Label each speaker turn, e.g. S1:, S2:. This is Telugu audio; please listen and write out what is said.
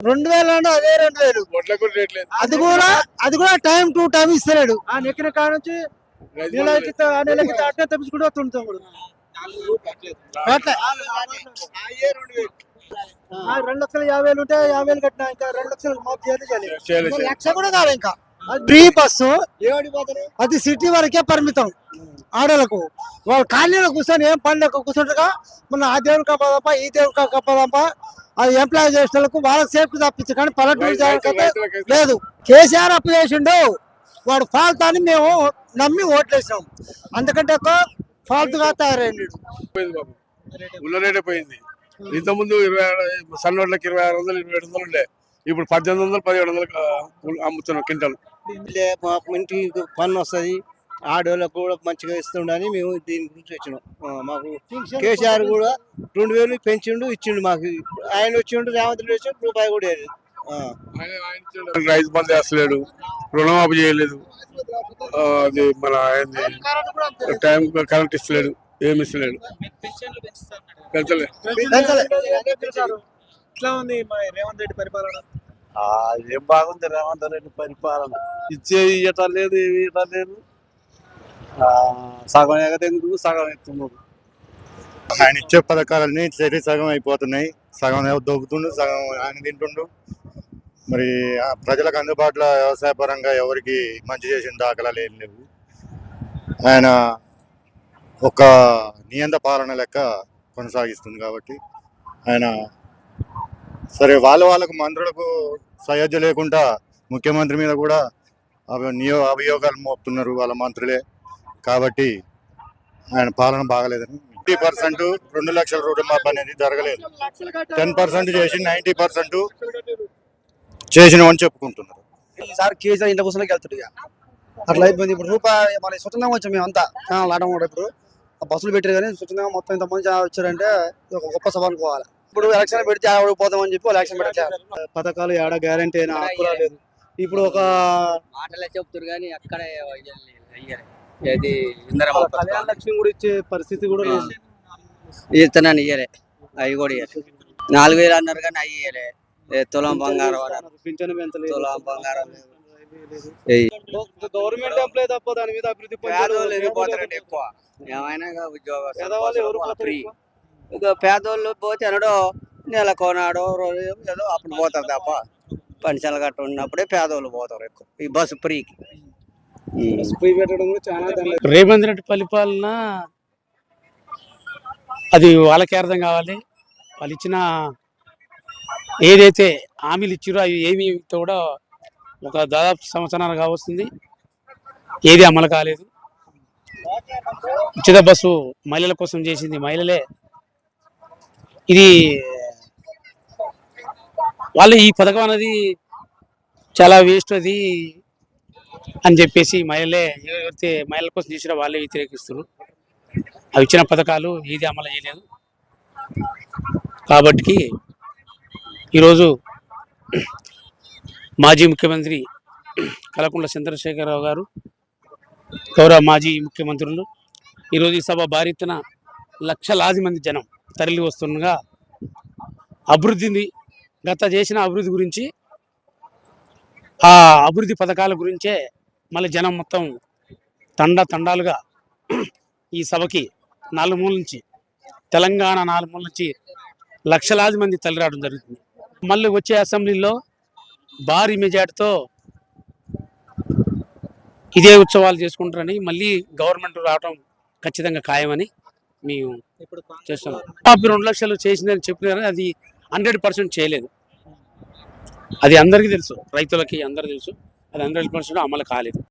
S1: రెండు వేలు. అంటే అదే రెండు వేలు అది కూడా అది కూడా టైం టు టైం ఇస్తలేడు.
S2: ఆ నెక్కిన కాడ నుంచి నెలకి నెలకి త- అట్టే తప్పించుకుంటూ వస్తుంటాం కూడా
S1: అట్లా.
S2: ఆ రెండు లక్షల యాభై వేలు ఉంటే యాభై వేలు కట్టినా ఇంకా రెండు లక్షలు మాకు చేయాలి.
S1: లక్ష కూడా కాదు ఇంకా. ఫ్రీ బస్సు అది సిటీ వరకే పరిమితం. ఆడలకు వాళ్ళు ఖాళీలో కూర్చొని ఏం పని లేక కూర్చుంటారుగా. మన ఆ దేవుని కాపదప్ప ఈ దేవుని కాపదప్ప అది ఎంప్లాయ్ చేసిన వాళ్ళకు సేఫ్టీ తప్పించు కానీ పల్లెటూరు లేదు. కేసీఆర్ అప్పు చేసిండు వాడు ఫాల్ట్ అని మేము నమ్మి ఓట్లేసాం. అందుకంటే ఎక్కువ ఫాల్తుగా తయారైండు.
S3: పోయింది బాబు. ఉల్ల రేటే పోయింది. ఇంత ముందు ఇరవై ఆరు- సన్న వడ్లకి ఇరవై ఆరు వందలు ఇరవై ఏడు వందలు ఉండే. ఇప్పుడు పద్దెనిమిది వందలు పదిహేడు వందలు అమ్ముతున్నాం క్వింటల్
S4: మాకు ఇంటికి పన్ను వస్తుంది. ఆడవాళ్ళకు కూడా మంచిగా ఇస్తుండని మేము దీని గురించి వచ్చినాం. మాకు కేసీఆర్ కూడా రెండు వేలు పెంచిండు ఇచ్చిండు మాకు. ఆయన వచ్చిండు రేవంత్ రెడ్డి వచ్చి రూపాయి కూడా.
S3: ఆయన- ఆయన. రైతు బంధు వేస్తలేడు రుణమాఫీ చేయలేదు. అది మన ఆయనది టైం కరెంట్ ఇస్తలేడు ఏమి ఇస్తలేడు. పెంచలే.
S2: ఇట్లా ఉంది మా రేవంత్ రెడ్డి పరిపాలన.
S5: ఆ, ఏం బాగుంది రేవంత్ రెడ్డి పరిపాలన. ఇచ్చే ఇయ్యటం లేదు ఏమి ఇయ్యటం లేదు. సగం ఎగదెందుకు సగం ఎత్తున్నారు
S6: ఆయన ఇచ్చే పథకాలన్నీ చెరి సగం అయిపోతున్నాయి. సగం దొబ్బుతుండు సగం ఆయన తింటుండు. మరి ప్రజలకు అందుబాటులో వ్యవసాయ పరంగా ఎవరికి మంచి చేసిన దాఖలాలు ఏం లేవు. ఆయన ఒక నియంత పాలన లెక్క కొనసాగిస్తుంది కాబట్టి ఆయన సరే వాళ్ళ వాళ్ళకు మంత్రులకు సయోధ్య లేకుండా ముఖ్యమంత్రి మీద కూడా అవి నియో అభియోగాలు మోపుతున్నారు వాళ్ళ మంత్రులే. కాబట్టి ఆయన పాలన బాగలేదని ఫిఫ్టీ పర్సెంట్ రెండు లక్షల రుణమాఫీ అనేది జరగలేదు. టెన్ పర్సెంట్ చేసి నైంటీ పర్సెంట్ చేసిన అని చెప్పుకుంటున్నారు.
S7: ఈసారి కేసీఆర్ ఇంట్లో కూర్చొని వెళ్తాడు ఇక. అట్లా అయిపోయింది. ఇప్పుడు రూపాయి మన స్వచ్ఛందంగా వచ్చాం మేము అంతా. ఆడడం కూడా ఇప్పుడు. ఆ బస్సులు పెట్టారు కానీ స్వచ్ఛందంగా మొత్తం ఇంతమంది వచ్చారంటే ఒక గొప్ప సభ అనుకోవాలి ఇప్పుడు ఎలక్షన్ పెడితే ఆవిడ పోతామని చెప్పి ఎలక్షన్ పెట్టారు.
S2: పథకాలు ఏడ గ్యారంటీ అయినా ఇప్పుడు ఒక
S8: మాటలే చెప్తారు కానీ అక్కడ
S2: కళ్యాణ లక్ష్మి కూడా ఇచ్చే పరిస్థితి కూడా
S8: ఇస్తున్నాను ఇయ్యలే. అవి కూడా ఇయ్యలే. నాలుగు వేలు అన్నారు కానీ అవి ఇయ్యలే. తులం బంగారం తులం బంగారం లేదు.
S2: గవర్నమెంట్ ఎంప్లాయ్ తప్ప దాని మీద అభివృద్ధి
S8: వెళ్ళిపోతారండి ఎక్కువ? ఏమైనా ఉద్యోగం ఫ్రీ పేదోళ్ళు పోతే అనడో నెల కొనాడో రోజు ఏదో అప్పుడు పోతారు తప్ప. పెన్షన్లు గట్ట ఉన్నప్పుడే పేదోళ్ళు పోతారు ఎక్కువ. ఈ బస్సు ఫ్రీకి.
S9: రేవంత్ రెడ్డి పరిపాలన అది వాళ్ళకే అర్థం కావాలి. వాళ్ళు ఇచ్చిన ఏదైతే హామీలు ఇచ్చారో అవి ఏమి కూడా ఒక దాదాపు సంవత్సరాలు కావస్తుంది ఏది అమలు కాలేదు. ఉచిత బస్సు మహిళల కోసం చేసింది మహిళలే. ఇది వాళ్ళు ఈ పథకం అనేది చాలా వేస్ట్ అది. అని చెప్పేసి మహిళలే ఎవరైతే మహిళల కోసం చేసినా వాళ్ళే వ్యతిరేకిస్తున్నారు. అవి ఇచ్చిన పథకాలు ఏది అమలు చేయలేదు. కాబట్టి ఈరోజు మాజీ ముఖ్యమంత్రి కలకుంట్ల చంద్రశేఖరరావు గారు గౌరవ మాజీ ముఖ్యమంత్రులు ఈరోజు ఈ సభ భారీతన లక్షలాది మంది జనం తరలి వస్తుండగా అభివృద్ధిని గత చేసిన అభివృద్ధి గురించి ఆ అభివృద్ధి పథకాల గురించే మళ్ళీ జనం మొత్తం తండ తండాలుగా ఈ సభకి నాలుగు మూల నుంచి తెలంగాణ నాలుగు మూల నుంచి లక్షలాది మంది తల్లిరావడం జరుగుతుంది. మళ్ళీ వచ్చే అసెంబ్లీలో భారీ మెజార్టీతో ఇదే ఉత్సవాలు చేసుకుంటారని మళ్ళీ గవర్నమెంట్ రావడం ఖచ్చితంగా ఖాయమని మేము చేస్తున్నాం. రెండు లక్షలు చేసిందని చెప్పినారు అది హండ్రెడ్ పర్సెంట్ చేయలేదు. అది అందరికీ తెలుసు. రైతులకి అందరికీ తెలుసు. అది హండ్రెడ్ వెళ్ళిపోయిన అమలు కాలేదు.